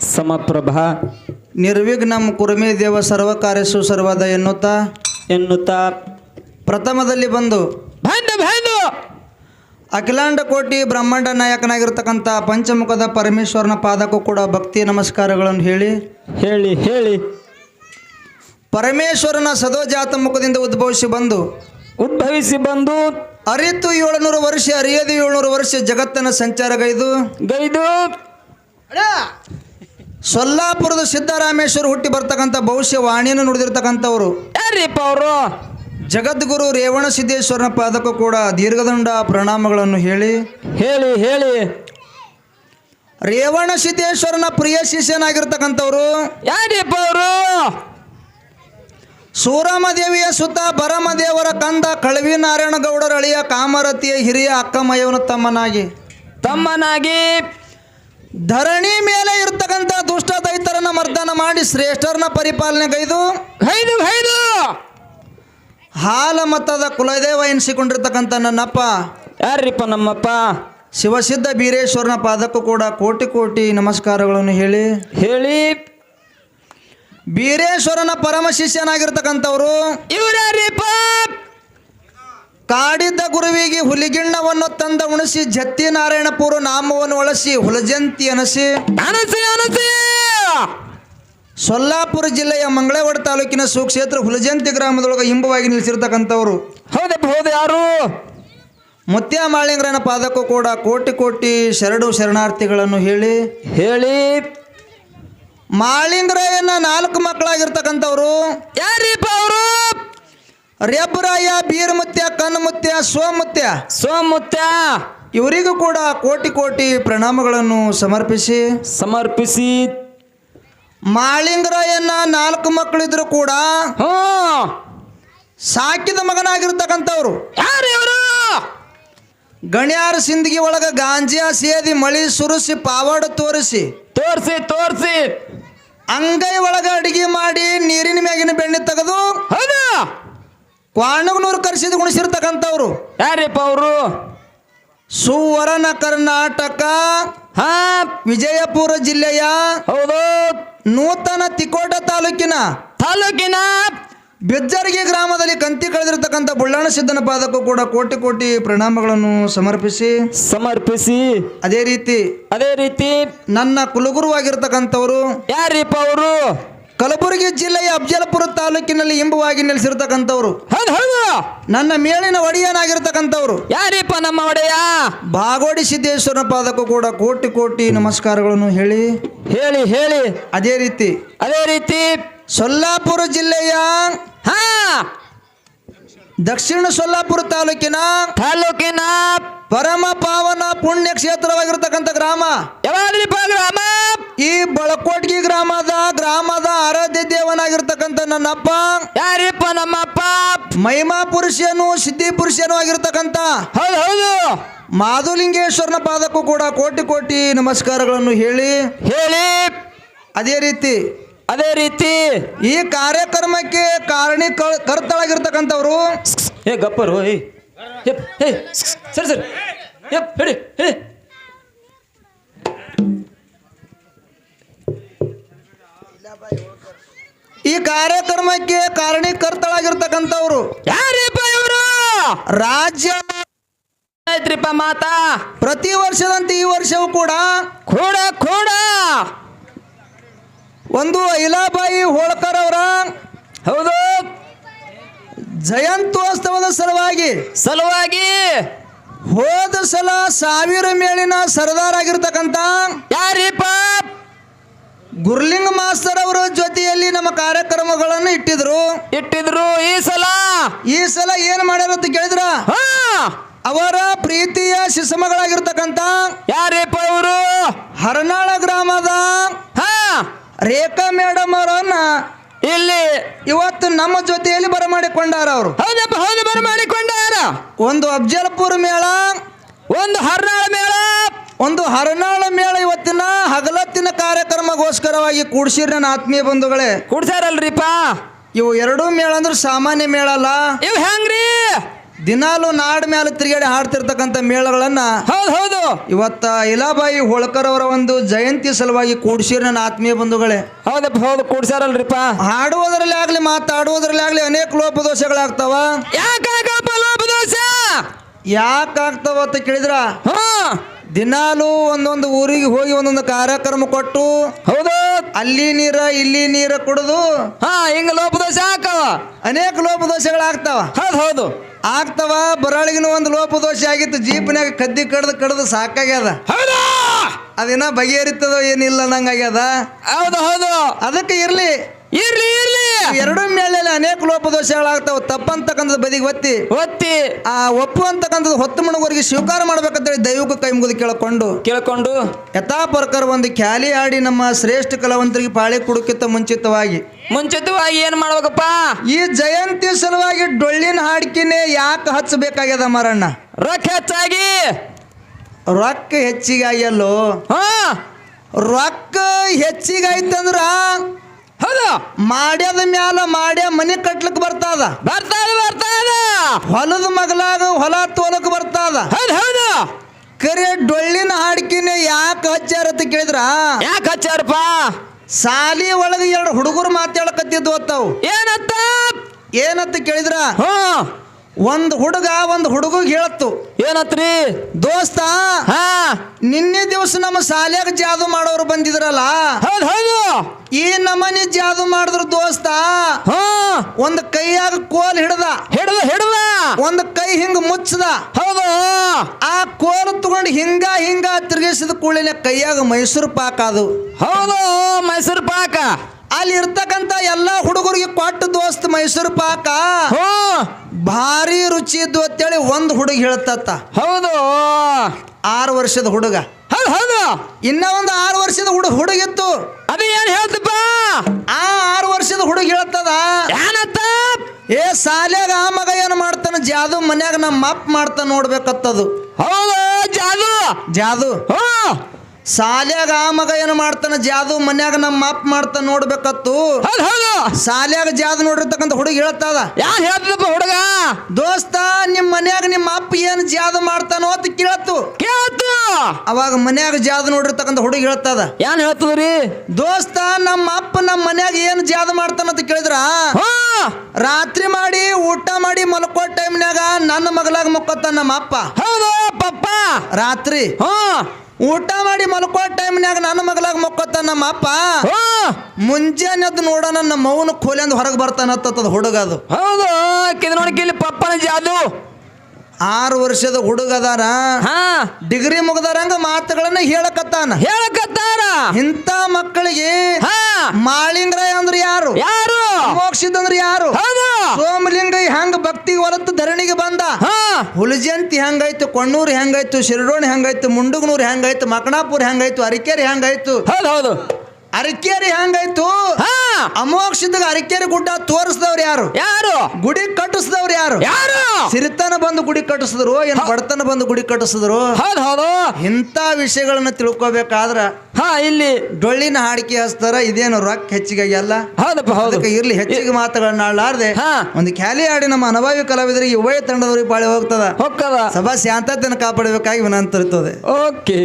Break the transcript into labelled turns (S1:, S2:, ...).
S1: ಸಮಪ್ರಭಾ.
S2: ನಿರ್ವಿಘ್ನಂ ಕುರ್ಮೇ ದೇವ ಸರ್ವ ಕಾರ್ಯಸು ಸರ್ವದ ಎನ್ನುತ್ತಾ?
S1: ಎನ್ನುತ್ತಾ?
S2: ಪ್ರಥಮದಲ್ಲಿ ಬಂದು
S1: ಬಂದು ಬಂದು
S2: ಅಖಿಲಾಂಡ ಕೋಟಿ ಬ್ರಹ್ಮಾಂಡ ನಾಯಕನಾಗಿರ್ತಕ್ಕಂಥ ಪಂಚಮುಖದ ಪರಮೇಶ್ವರನ ಪಾದಕ್ಕೂ ಕೂಡ ಭಕ್ತಿ ನಮಸ್ಕಾರಗಳನ್ನು ಹೇಳಿ.
S1: ಹೇಳಿ ಹೇಳಿ.
S2: ಪರಮೇಶ್ವರನ ಸದೋಜಾತ ಮುಖದಿಂದ ಉದ್ಭವಿಸಿ ಬಂದು
S1: ಉದ್ಭವಿಸಿ ಬಂದು
S2: ಅರಿತು ಏಳುನೂರು ವರ್ಷ ಅರಿಯದು ಏಳುನೂರು ವರ್ಷ ಜಗತ್ತನ್ನು ಸಂಚಾರಗೈದು.
S1: ಗೈದು.
S2: ಸೊಲ್ಲಾಪುರದ ಸಿದ್ದರಾಮೇಶ್ವರ ಹುಟ್ಟಿ ಬರ್ತಕ್ಕಂಥ ಭವಿಷ್ಯ ವಾಣಿಯನ್ನು ನುಡಿದಿರ್ತಕ್ಕಂಥವ್ರು.
S1: ಯಾರಿಪ್ಪ ಅವರು?
S2: ಜಗದ್ಗುರು ರೇವಣ ಸಿದ್ದೇಶ್ವರನ ಪಾದಕ್ಕೂ ಕೂಡ ದೀರ್ಘದಂಡ ಪ್ರಣಾಮಗಳನ್ನು ಹೇಳಿ.
S1: ಹೇಳಿ ಹೇಳಿ.
S2: ರೇವಣ ಸಿದ್ದೇಶ್ವರನ ಪ್ರಿಯ ಶಿಷ್ಯನಾಗಿರ್ತಕ್ಕಂಥವ್ರು.
S1: ಯಾರಿಪ್ಪ ಅವರು?
S2: ಸೂರಮದೇವಿಯ ಸುತ್ತ ಬರಮದೇವರ ಕಂದ ಕಳವಿ ನಾರಾಯಣ ಗೌಡರ ಅಳಿಯ ಕಾಮರತಿಯ ಹಿರಿಯ ಅಕ್ಕಮಯ್ಯವನ ತಮ್ಮನಾಗಿ.
S1: ತಮ್ಮನಾಗಿ
S2: ಧರಣಿ ಮೇಲೆ ಇರ್ತಕ್ಕಂಥ ದುಷ್ಟ ದೈತರನ್ನ ಮರ್ದನ ಮಾಡಿ ಶ್ರೇಷ್ಠರನ್ನ ಪರಿಪಾಲನೆಗೈದು
S1: ಗೈದು. ಹೈದು
S2: ಹಾಲ ಮತದ ಕುಲದೇವ ಎನಿಸಿಕೊಂಡಿರ್ತಕ್ಕಂಥ ನನ್ನಪ್ಪ.
S1: ಯಾರಿಪ್ಪ ನಮ್ಮಪ್ಪ?
S2: ಶಿವಸಿದ್ಧ ಬೀರೇಶ್ವರನ ಪಾದಕ್ಕೂ ಕೂಡ ಕೋಟಿ ಕೋಟಿ ನಮಸ್ಕಾರಗಳನ್ನು ಹೇಳಿ.
S1: ಹೇಳಿ.
S2: ಬೀರೇಶ್ವರನ ಪರಮ ಶಿಷ್ಯನಾಗಿರ್ತಕ್ಕಂಥವ್ರು
S1: ಇವ್ರು ಯಾರಿಪ್ಪ
S2: ಕಾಡಿದ್ದ ಗುರುವಿಗೆ ಹುಲಿಗಿಣ್ಣವನ್ನು ತಂದ ಉಣಿಸಿ ಜತ್ತಿ ನಾರಾಯಣಪುರ ನಾಮವನ್ನು ಒಳಸಿ ಹುಲಜಂತಿ ಅನಸಿ.
S1: ಅನಸಿ ಅನಸಿ!
S2: ಸೊಲ್ಲಾಪುರ ಜಿಲ್ಲೆಯ ಮಂಗಳವಾಡ ತಾಲೂಕಿನ ಸುಕ್ಷೇತ್ರ ಹುಲಜಂತಿ ಗ್ರಾಮದೊಳಗೆ ಹಿಂಬವಾಗಿ ನಿಲ್ಲಿಸಿರ್ತಕ್ಕಂಥವ್ರು.
S1: ಹೌದಪ್ಪ ಹೌದು ಯಾರು?
S2: ಮುತ್ಯ ಮಾಳಿಂಗರನ ಪಾದಕ್ಕೂ ಕೂಡ ಕೋಟಿ ಕೋಟಿ ಶರಣು ಶರಣಾರ್ಥಿಗಳನ್ನು ಹೇಳಿ.
S1: ಹೇಳಿ.
S2: ಮಾಳಿಂಗರಾಯನ ನಾಲ್ಕು ಮಕ್ಕಳಾಗಿರ್ತಕ್ಕಂಥವ್ರು.
S1: ಯಾರೀಪ ಅವರು?
S2: ರೆಬ್ಬರಾಯ ಬೀರಮುತ್ಯ ಕನ್ಮುತ್ಯ ಸೋಮುತ್ಯ.
S1: ಸೋಮುತ್ಯ.
S2: ಇವರಿಗೂ ಕೂಡ ಕೋಟಿ ಕೋಟಿ ಪ್ರಣಾಮಗಳನ್ನು ಸಮರ್ಪಿಸಿ.
S1: ಸಮರ್ಪಿಸಿ.
S2: ಮಾಳಿಂಗರಾಯನ ನಾಲ್ಕು ಮಕ್ಕಳಿದ್ರು ಕೂಡ
S1: ಹ್ಞೂ
S2: ಸಾಕಿದ ಮಗನಾಗಿರ್ತಕ್ಕಂಥವ್ರು.
S1: ಯಾರು ಇವರು?
S2: ಗಣ್ಯಾರ ಸಿಂದಗಿ ಒಳಗ ಗಾಂಜಿಯ ಸೇದಿ ಮಳಿ ಸುರಿಸಿ ಪಾವಾಡ ತೋರಿಸಿ.
S1: ತೋರ್ಸಿ ತೋರ್ಸಿ.
S2: ಅಂಗೈ ಒಳಗ ಅಡಿಗೆ ಮಾಡಿ ನೀರಿನ ಮ್ಯಾಗಿನ ಬೆಣ್ಣೆ ತೆಗೆದು
S1: ಹೌದು?
S2: ಕ್ವಾಣಗನೂರು ಕರೆಸಿದ ಗುಣಿಸಿರ್ತಕ್ಕಂಥವ್ರು.
S1: ಯಾರಿಪ್ಪ ಅವರು?
S2: ಸುವರ್ಣ ಕರ್ನಾಟಕ
S1: ಹಾ.
S2: ವಿಜಯಪುರ ಜಿಲ್ಲೆಯ
S1: ಹೌದು.
S2: ನೂತನ ತಿಕೋಟ ತಾಲೂಕಿನ
S1: ತಾಲೂಕಿನ
S2: ಬೆಜ್ಜರಿಗೆ ಗ್ರಾಮದಲ್ಲಿ ಕಂತಿ ಕಳೆದಿರ್ತಕ್ಕಂಥ ಬುಳ್ಳಾಣ ಸಿದ್ದನ ಪಾದಕ್ಕೂ ಕೂಡ ಕೋಟಿ ಕೋಟಿ ಪ್ರಣಾಮಗಳನ್ನು ಸಮರ್ಪಿಸಿ
S1: ಸಮರ್ಪಿಸಿ.
S2: ಅದೇ ರೀತಿ
S1: ಅದೇ ರೀತಿ
S2: ನನ್ನ ಕುಲಗುರುವಾಗಿರ್ತಕ್ಕಂಥವರು
S1: ಯಾರಿಪ್ಪ ಅವರು?
S2: ಕಲಬುರಗಿ ಜಿಲ್ಲೆಯ ಅಫಜಲಪುರ ತಾಲೂಕಿನಲ್ಲಿ ಇಂಬವಾಗಿ ನೆಲೆಸಿರ್ತಕ್ಕಂಥವ್ರು.
S1: ಹೌದು ಹೌದು.
S2: ನನ್ನ ಮೇಲಿನ ಒಡೆಯನಾಗಿರ್ತಕ್ಕಂಥವ್ರು.
S1: ಯಾರಿಪ್ಪ ನಮ್ಮ ಒಡೆಯ?
S2: ಬಾಗೋಡಿ ಸಿದ್ದೇಶ್ವರನ ಪಾದಕ್ಕೂ ಕೂಡ ಕೋಟಿ ಕೋಟಿ ನಮಸ್ಕಾರಗಳನ್ನು ಹೇಳಿ.
S1: ಹೇಳಿ ಹೇಳಿ.
S2: ಅದೇ ರೀತಿ
S1: ಅದೇ ರೀತಿ.
S2: ಸೊಲ್ಲಾಪುರ ಜಿಲ್ಲೆಯ
S1: ಹಾ.
S2: ದಕ್ಷಿಣ ಸೊಲ್ಲಾಪುರ ತಾಲೂಕಿನ
S1: ತಾಲೂಕಿನ
S2: ಪರಮ ಪಾವನ ಪುಣ್ಯ ಕ್ಷೇತ್ರವಾಗಿರತಕ್ಕಂಥ ಗ್ರಾಮ.
S1: ಯಾವ ಗ್ರಾಮ?
S2: ಈ ಬಳಕೋಟ್ಗಿ ಗ್ರಾಮದ ಆರಾಧ್ಯ ದೇವನಾಗಿರ್ತಕ್ಕಂಥ ನನ್ನಪ್ಪ
S1: ಯಾರಿಪ್ಪ ನಮ್ಮಪ್ಪ
S2: ಮಹಿಮಾ ಪುರುಷನು ಸಿದ್ಧಿ ಪುರುಷನು ಆಗಿರ್ತಕ್ಕಂಥ
S1: ಹೌದು ಹೌದು.
S2: ಮಾಧುಲಿಂಗೇಶ್ವರನ ಪಾದಕ್ಕೂ ಕೂಡ ಕೋಟಿ ಕೋಟಿ ನಮಸ್ಕಾರಗಳನ್ನು ಹೇಳಿ.
S1: ಹೇಳಿ.
S2: ಅದೇ ರೀತಿ
S1: ಅದೇ ರೀತಿ.
S2: ಈ ಕಾರ್ಯಕ್ರಮಕ್ಕೆ ಕಾರಣಿ ಕರ್ತಳಾಗಿರ್ತಕ್ಕಂಥವ್ರು.
S1: ಏ ಗಪ್ಪರು ಏ. ಸರಿ ಸರಿ. ಹೇಳಿ ಹೇಳಿ. ಹೇಳಿ
S2: ಈ ಕಾರ್ಯಕ್ರಮಕ್ಕೆ ಕಾರಣೀಕರ್ತಳಾಗಿರ್ತಕ್ಕಂಥವ್ರು
S1: ಯಾರಿಪ್ಪ ಇವರು?
S2: ರಾಜ್ಯ
S1: ಐತ್ರಿಪ್ಪ ಮಾತಾ.
S2: ಪ್ರತಿ ವರ್ಷದಂತೆ ಈ ವರ್ಷವೂ ಕೂಡ
S1: ಕೂಡ ಕೂಡ.
S2: ಒಂದು ಐಲಾಬಾಯಿ ಹೋಳ್ಕರ್ ಅವರ
S1: ಹೌದು.
S2: ಜಯಂತ್ಯೋತ್ಸವದ ಸಲುವಾಗಿ
S1: ಸಲುವಾಗಿ
S2: ಹೋದ ಸಲ ಸಾವಿರ ಮೇಲಿನ ಸರ್ದಾರ್ ಆಗಿರ್ತಕ್ಕಂಥ
S1: ಯಾರಿಪ್ಪ?
S2: ಗುರ್ಲಿಂಗ ಮಾಸ್ತರ್ ಅವರ ಜೊತೆಯಲ್ಲಿ ನಮ್ಮ ಕಾರ್ಯಕ್ರಮಗಳನ್ನು ಇಟ್ಟಿದ್ರು.
S1: ಇಟ್ಟಿದ್ರು. ಈ ಸಲ
S2: ಈ ಸಲ ಏನ್ ಮಾಡ್ಯಾರ ಅಂತ ಕೇಳಿದ್ರ?
S1: ಹಾ.
S2: ಅವರ ಪ್ರೀತಿಯ ಶಿಶುಮಗಳಾಗಿರ್ತಕ್ಕಂಥ
S1: ಯಾರೇಪ ಅವರು
S2: ಹರನಾಳ ಗ್ರಾಮದ
S1: ಹಾ.
S2: ರೇಖಾ ಮೇಡಮ್ ಅವರನ್ನ
S1: ಇಲ್ಲಿ
S2: ಇವತ್ತು ನಮ್ಮ ಜೊತೆಯಲ್ಲಿ ಬರಮಾಡಿಕೊಂಡಾರ ಅವರು.
S1: ಹೌದಪ್ಪ ಹೌದು ಬರಮಾಡಿಕೊಂಡಾರ.
S2: ಒಂದು ಅಫ್ಜಲ್ಪುರ್ ಮೇಳ
S1: ಒಂದು ಹರ್ನಾಳ ಮೇಳ.
S2: ಒಂದು ಹರನಾಳ ಮೇಳ ಇವತ್ತಿನ ಹಗಲತ್ತಿನ ಕಾರ್ಯಕ್ರಮಗೋಸ್ಕರವಾಗಿ ಕೂಡ್ಸಿರ್ ನನ್ನ ಆತ್ಮೀಯ ಬಂಧುಗಳೇ.
S1: ಕುಡ್ಸಾರಲ್ರಿಪ್ಪ
S2: ಇವು ಎರಡೂ ಮೇಳ ಅಂದ್ರೆ ಸಾಮಾನ್ಯ ಮೇಳ ಅಲ್ಲ.
S1: ಇವ್ ಹೆಂಗ್ರಿ?
S2: ದಿನಾಲು ನಾಡ್ ಮೇಲೆ ತಿರುಗಾಡಿ ಹಾಡ್ತಿರ್ತಕ್ಕಂಥ ಮೇಳಗಳನ್ನ
S1: ಹೌದು ಹೌದು.
S2: ಇವತ್ತ ಇಲಾಬಾಯಿ ಹೋಳ್ಕರ್ ಅವರ ಒಂದು ಜಯಂತಿ ಸಲುವಾಗಿ ಕೂಡ್ಸಿರ್ ನನ್ನ ಆತ್ಮೀಯ ಬಂಧುಗಳೇ.
S1: ಹೌದಪ್ಪ ಹೌದು ಕೂಡ್ಸಾರಲ್ರಿಪ್ಪ
S2: ಹಾಡುವುದರಲ್ಲಿ ಆಗ್ಲಿ ಮಾತಾಡುವುದರಲ್ಲಿ ಆಗ್ಲಿ ಅನೇಕ ಲೋಪದೋಷಗಳಾಗ್ತಾವ
S1: ಯಾಕಾಗಪ್ಪ ಲೋಪ ದೋಷ?
S2: ಯಾಕಾಗ್ತಾವ ಅಂತ ಕೇಳಿದ್ರ?
S1: ಹಾ?
S2: ದಿನಾಲು ಒಂದೊಂದು ಊರಿಗೆ ಹೋಗಿ ಒಂದೊಂದು ಕಾರ್ಯಕ್ರಮ ಕೊಟ್ಟು
S1: ಹೌದು.
S2: ಅಲ್ಲಿ ನೀರ ಇಲ್ಲಿ ನೀರ ಕುಡಿದು
S1: ಹಾ ಹಿಂಗ ಲೋಪದೋಷ ಹಾಕವ
S2: ಅನೇಕ ಲೋಪದೋಷಗಳಾಗ್ತಾವ
S1: ಹೌದು ಹೌದು.
S2: ಆಗ್ತಾವ ಬರಳಿಗಿನ ಒಂದು ಲೋಪದೋಷ ಆಗಿತ್ತು. ಜೀಪ್ನ್ಯಾಗ ಕದ್ದಿ ಕಡ್ದು ಕಡ್ದು ಸಾಕಾಗ್ಯದ.
S1: ಅದೇನ
S2: ಅದಿನ ಬಗೆಹರಿತದೋ ಏನಿಲ್ಲ ನಂಗಾಗ್ಯದ
S1: ಹೌದು ಹೌದು.
S2: ಅದಕ್ಕೆ ಇರ್ಲಿ
S1: ಇರ್ಲಿ.
S2: ಎರಡು ಮೇಲೆ ಅನೇಕ ಲೋಪದೋಷಗಳಾಗ್ತಾವ. ತಪ್ಪಂತಕ್ಕಂಥದ್ದು ಬದಿಗೆ ಒತ್ತಿ.
S1: ಒತ್ತಿ.
S2: ಆ ಒಪ್ಪು ಅಂತಕ್ಕಂಥದ್ದು ಹೊತ್ತು ಮಣಗೋರಿಗೆ ಸ್ವೀಕಾರ ಮಾಡ್ಬೇಕಂತೇಳಿ ದೈವಕ್ಕ ಕೈ ಮುಗಿದು ಕೇಳಿಕೊಂಡು.
S1: ಕೇಳ್ಕೊಂಡು.
S2: ಯಥಾ ಪ್ರಕಾರ ಒಂದು ಖ್ಯಾಲಿ ಆಡಿ ನಮ್ಮ ಶ್ರೇಷ್ಠ ಕಲಾವಂತರಿಗೆ ಪಾಳಿ ಕುಡುಕಿತ್ತ ಮುಂಚಿತವಾಗಿ.
S1: ಮುಂಚಿತವಾಗಿ ಏನ್ ಮಾಡ್ಬೇಕಪ್ಪ?
S2: ಈ ಜಯಂತಿ ಸಲುವಾಗಿ ಡೊಳ್ಳಿನ ಹಾಡ್ಕಿನೇ ಯಾಕೆ ಹಚ್ಚಬೇಕಾಗ್ಯದ ಮರಣ್ಣ?
S1: ರೊಕ್ಕ ಹೆಚ್ಚಾಗಿ.
S2: ರೊಕ್ಕ ಹೆಚ್ಚಿಗೆ ಆಗ್ಯಲ್ಲೋ
S1: ಹಾ.
S2: ರೊಕ್ಕ ಹೆಚ್ಚಿಗಾಯ್ತಂದ್ರ
S1: ಹೌದು.
S2: ಮಾಡ್ಯದ ಮ್ಯಾಲ ಮಾಡ್ಯ ಮನೆ ಕಟ್ಲಕ್ ಬರ್ತದ.
S1: ಬರ್ತಾದ ಬರ್ತಾದ.
S2: ಹೊಲದ ಮಗಲಾಗ ಹೊಲ ತೋಲಕ್ ಬರ್ತದ.
S1: ಹೌದು ಹೌದು.
S2: ಕರೆ ಡೊಳ್ಳಿನ ಹಾಡ್ಕಿನ ಯಾಕೆ ಹಚ್ಚಾರ ಅಂತ ಕೇಳಿದ್ರ?
S1: ಯಾಕೆ ಹಚ್ಚಾರಪ್ಪ
S2: ಸಾಲಿ ಒಳಗೆ ಎರಡು ಹುಡುಗರು ಮಾತಾಡಕತ್ತಿದ್ವು ಅತ್ತವು.
S1: ಏನತ್ತ?
S2: ಏನತ್ತ ಕೇಳಿದ್ರ?
S1: ಹ್ಞೂ.
S2: ಒಂದು ಹುಡುಗ ಒಂದು ಹುಡುಗಿಗೆ ಹೇಳತ್ತು
S1: ಏನತ್ರಿ?
S2: ದೋಸ್ತ
S1: ಹಾ.
S2: ನಿನ್ನೆ ದಿವಸ ನಮ್ಮ ಶಾಲ್ಯಾಗ ಜಾದು ಮಾಡೋರು ಬಂದಿದ್ರಲ್ಲ
S1: ಹೌದು ಹೌದು.
S2: ಈ ನಮನಿ ಜಾದು ಮಾಡಿದ್ರು ದೋಸ್ತ
S1: ಹಾ.
S2: ಒಂದು ಕೈಯಾಗ ಕೋಲ್ ಹಿಡ್ದ
S1: ಹಿಡ್ದ ಹಿಡ್ದ.
S2: ಒಂದು ಕೈ ಹಿಂಗ ಮುಚ್ಚದ
S1: ಹೌದು.
S2: ಆ ಕೋಲ್ ತಗೊಂಡು ಹಿಂಗ ಹಿಂಗ ತಿರುಗಿಸಿದ ಕೂಳಿನ ಕೈಯಾಗ ಮೈಸೂರು ಪಾಕ ಅದು
S1: ಹೌದು ಮೈಸೂರು ಪಾಕ.
S2: ಅಲ್ಲಿ ಇರ್ತಕ್ಕಂತ ಎಲ್ಲಾ ಹುಡುಗರಿಗೆ ಕೊಟ್ಟು ಮೈಸೂರು ಪಾಕ ಭಾರಿ ರುಚಿ ಇದ್ದು ಅಂತೇಳಿ ಒಂದು ಹುಡುಗ ಹೇಳ್ತತ್ತ.
S1: ಹೌದು.
S2: ಆರು ವರ್ಷದ ಹುಡುಗ.
S1: ಹೌದು ಹೌದು.
S2: ಇನ್ನ ಒಂದು ಆರು ವರ್ಷದ ಹುಡುಗ ಹುಡುಗಿತ್ತು.
S1: ಅದು ಏನ್ ಹೇಳ್ತಪ್ಪ?
S2: ಆ ಆರು ವರ್ಷದ ಹುಡುಗ ಹೇಳ್ತದ.
S1: ಏನತ್ತ
S2: ಏ ಸಾಲ್ಯಾಗ ಆ ಮಗ ಏನು ಮಾಡ್ತಾನ? ಜಾದು ಮನ್ಯಾಗ ನಮ್ಮ ಅಪ್ಪ ಮಾಡ್ತಾನ ನೋಡ್ಬೇಕತ್ತದು.
S1: ಹೌದು ಜಾದು.
S2: ಜಾದು. ಸಾಲ್ಯಾಗ ಆ ಮಗ ಏನು ಮಾಡ್ತಾನೆ? ಜಾದು ಮನ್ಯಾಗ ನಮ್ಮ ಅಪ್ಪ ಮಾಡ್ತಾನ ನೋಡ್ಬೇಕತ್ತು. ಸಾಲ್ಯಾಗ ಜಾದು ನೋಡಿರ್ತಕ್ಕಂಥ ಹುಡುಗ ಹೇಳ್ತದ
S1: ಯಾರು ಹೇಳ್ತದಪ್ಪ ಹುಡುಗ?
S2: ದೋಸ್ತ ನಿಮ್ಮ ಮನ್ಯಾಗ ನಿಮ್ಮ ಅಪ್ಪ ಏನು ಜಾದು ಮಾಡ್ತಾನೋ ಅಂತ ಕೇಳತ್ತು
S1: ಕೇಳ್ತು.
S2: ಅವಾಗ ಮನ್ಯಾಗ ಜಾದು ನೋಡಿರ್ತಕ್ಕಂಥ ಹುಡುಗ ಹೇಳ್ತದ
S1: ಏನ್ ಹೇಳ್ತದ್ರಿ?
S2: ದೋಸ್ತ ನಮ್ಮ ಅಪ್ಪ ನಮ್ಮ ಮನ್ಯಾಗ ಏನು ಜಾದು ಮಾಡ್ತಾನ ಅಂತ ಕೇಳಿದ್ರ? ರಾತ್ರಿ ಮಾಡಿ ಊಟ ಮಾಡಿ ಮಲ್ಕೋ ಟೈಮ್ನ್ಯಾಗ ನನ್ನ ಮಗಲಾಗ ಮುಕ್ಕತ್ತ ನಮ್ಮ ಅಪ್ಪ.
S1: ಹೌದು ಪಪ್ಪ.
S2: ರಾತ್ರಿ?
S1: ಹ್ಞೂ
S2: ಊಟ ಮಾಡಿ ಮಲ್ಕೋ ಟೈಮ್ನ್ಯಾಗ ನನ್ನ ಮಗಲಾಗ ಮಕ್ಕೋತ ನಮ್ಮ ಅಪ್ಪ. ಮುಂಜಾನೆ ಅದು ನೋಡೋಣ ನಮ್ಮ ಮೌನ ಅಂದ್ ಹೊರಗೆ ಬರ್ತಾನತ್ತದ ಹುಡುಗ ಅದು
S1: ಹೌದು ನೋಡಿ ಪಪ್ಪನ ಜಾದು
S2: ಆರು ವರ್ಷದ ಹುಡುಗದಾರ
S1: ಹಾ.
S2: ಡಿಗ್ರಿ ಮುಗ್ದಾರಂಗ ಮಾತುಗಳನ್ನ ಹೇಳಕತ್ತಾನ.
S1: ಹೇಳಕತ್ತಾರ.
S2: ಇಂಥ ಮಕ್ಕಳಿಗೆ
S1: ಹಾ.
S2: ಮಾಳಿಂಗ್ರಾಯ ಅಂದ್ರೆ ಯಾರು?
S1: ಯಾರು?
S2: ಮೋಕ್ಷಿದ್ ಅಂದ್ರೆ ಯಾರು?
S1: ಹೌದು.
S2: ಸೋಮಲಿಂಗ ಹೆಂಗ್ ಭಕ್ತಿ ಹೊರತು ಧರಣಿಗೆ ಬಂದ?
S1: ಹುಲಿಜಂತಿ
S2: ಹುಲಜಂತಿ ಹೆಂಗಾಯ್ತು ಕೊಣ್ಣೂರು ಹೆಂಗಾಯ್ತು ಶಿರಡೋಣಿ ಹೆಂಗಾಯ್ತು ಮುಂಡುಗನೂರು ಹೆಂಗಾಯ್ತು ಮಕಣಾಪುರ ಹೆಂಗಾಯ್ತು ಅರಿಕೇರಿ ಹೆಂಗಾಯ್ತು?
S1: ಹೌದು ಹೌದು.
S2: ಅರಿಕೇರಿ ಹೆಂಗಾಯ್ತು?
S1: ಹಾ.
S2: ಅಮೋಕ್ಷದಾಗ ಅರಿಕೇರಿ ಗುಡ್ಡ ತೋರಿಸಿದವ್ರು ಯಾರು?
S1: ಯಾರು?
S2: ಗುಡಿ ಕಟ್ಟಿಸಿದವ್ರು ಯಾರು?
S1: ಯಾರು?
S2: ಸಿರಿತನ ಬಂದು ಗುಡಿ ಕಟ್ಟಿಸಿದ್ರು ಏನ್ ಬಡತನ ಬಂದು ಗುಡಿ ಕಟ್ಟಿಸಿದ್ರು?
S1: ಹೌದು ಹೌದು.
S2: ಇಂಥ ವಿಷಯಗಳನ್ನ ತಿಳ್ಕೊಬೇಕಾದ್ರ
S1: ಹಾ ಇಲ್ಲಿ.
S2: ಡೊಳ್ಳಿನ ಹಾಡಿಕೆ ಹಚ್ತಾರ ಇದೇನು ರೊಕ್ಕ ಹೆಚ್ಚಿಗೆ ಅಲ್ಲ?
S1: ಹೌದಪ್ಪ ಹೌದು.
S2: ಇರ್ಲಿ ಹೆಚ್ಚಿಗೆ ಮಾತುಗಳನ್ನ ಆಡ್ಲಾರ್ದೆ.
S1: ಹಾ.
S2: ಒಂದು ಖ್ಯಾಲಿ ಆಡಿ ನಮ್ಮ ಅನುಭವಿ ಕಲಾವಿದರಿಗೆ ಉಭಯ ತಂಡದವ್ರಿಗೆ ಬಾಳೆ ಹೋಗ್ತದ.
S1: ಹೊಕ್ಕದ
S2: ಸಭಾ ಶಾಂತತೆಯನ್ನು ಕಾಪಾಡಬೇಕಾಗಿ ವಿನಂತಿರುತ್ತದೆ
S1: ಓಕೆ.